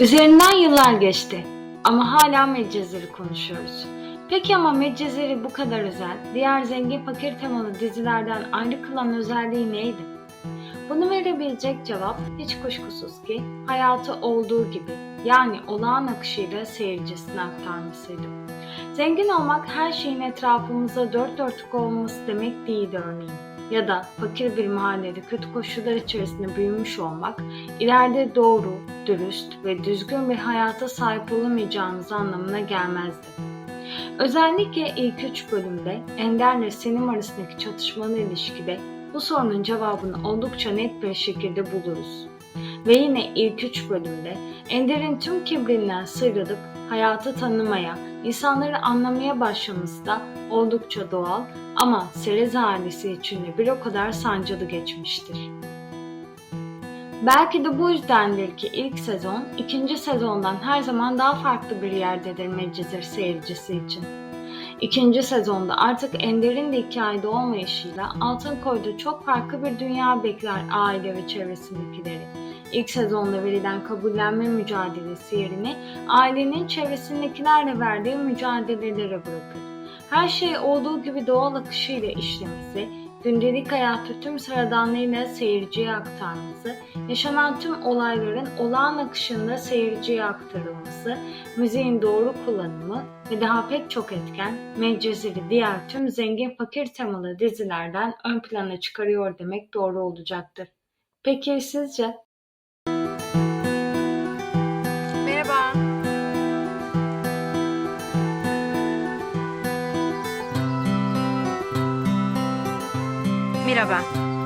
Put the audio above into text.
Üzerinden yıllar geçti ama hala Medcezir'i konuşuyoruz. Peki ama Medcezir'i bu kadar özel, diğer zengin fakir temalı dizilerden ayrı kılan özelliği neydi? Bunu verebilecek cevap hiç kuşkusuz ki hayatı olduğu gibi yani olağan akışıyla seyircisine aktarmasıydı. Zengin olmak her şeyin etrafımızda dört dörtlük olması demek değildi örneğin. Ya da fakir bir mahallede kötü koşullar içerisinde büyümüş olmak, ileride doğru, dürüst ve düzgün bir hayata sahip olamayacağınız anlamına gelmezdi. Özellikle ilk üç bölümde Ender'le Selim arasındaki çatışmalı ilişkide bu sorunun cevabını oldukça net bir şekilde buluruz. Ve yine ilk üç bölümde Ender'in tüm kibrinden sıyrılıp hayatı tanımaya, insanları anlamaya başlaması da oldukça doğal ama Serez ailesi için de bir o kadar sancılı geçmiştir. Belki de bu yüzdendir ki ilk sezon ikinci sezondan her zaman daha farklı bir yerdedir Medcezir seyircisi için. İkinci sezonda artık Ender'in de hikayede olmayışıyla altın koyduğu çok farklı bir dünya bekler aile ve çevresindekileri. İlk sezonda verilen kabullenme mücadelesi yerine ailenin çevresindekilerle verdiği mücadelelere bırakır. Her şey olduğu gibi doğal akışıyla işlemesi, gündelik hayatı tüm sıradanlığıyla seyirciye aktarması, yaşanan tüm olayların olağan akışında seyirciye aktarılması, müziğin doğru kullanımı ve daha pek çok etken Medcezir'i diğer tüm zengin fakir temalı dizilerden ön plana çıkarıyor demek doğru olacaktır. Peki sizce? Merhaba.